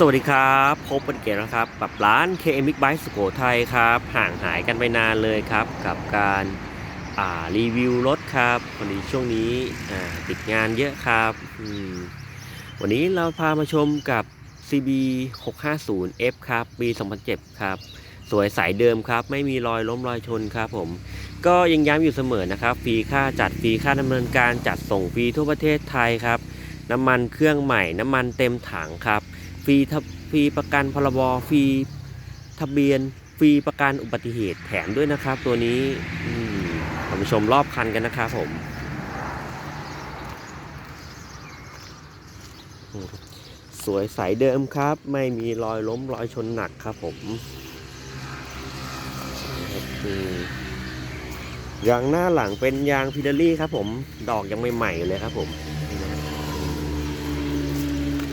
สวัสดีครับ พบกันเกตนะครับกับร้าน KM Big Bike สุโขทัยครับ ห่างหายกันไปนานเลยครับ กับการารีวิวรถครับวันนี้ช่วงนี้ติดงานเยอะครับ วันนี้เราพามาชมกับ CB 650F ครับ ปี 2007 ครับ สวยสายเดิมครับ ไม่มีรอยล้มรอยชนครับผม ก็ยังย้ำอยู่เสมอนะครับฟรีค่าจัดฟรีค่าดำเนินการจัดส่งฟรีทั่วประเทศไทยครับ น้ำมันเครื่องใหม่น้ำมันเต็มถังครับ ฟรีทะฟรีประกันพรบฟรีทะเบียนฟรีประกันอุบัติเหตุแถมด้วยนะครับ ตัวนี้อืมชมรอบคันกันนะครับผมสวยใสเดิมครับ ไม่มีรอยล้มรอยชนหนักครับผมยางหน้าหลังเป็นยางพิดารี่ครับผม ดอกยังไม่ใหม่ๆเลยครับผม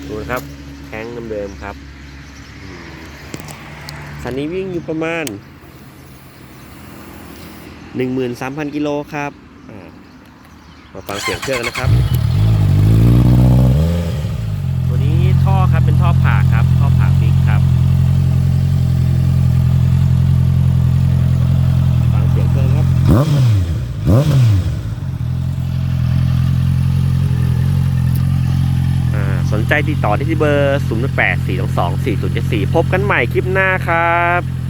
ดูนะครับ แท้งเดิมๆครับอืมคันนี้วิ่งอยู่ประมาณ 13,000 กิโลครับอ่ามาฟังเสียงเครื่องกันนะครับ ตัวนี้ท่อครับเป็นท่อผ่าครับ ท่อผ่าฟิกครับ ฟังเสียงเครื่องครับ อ่าส นใจติดต่อได้ที่เบอร์ 0 8 4 2 2 4 0 7 4 พบกันใหม่คลิปหน้าครับ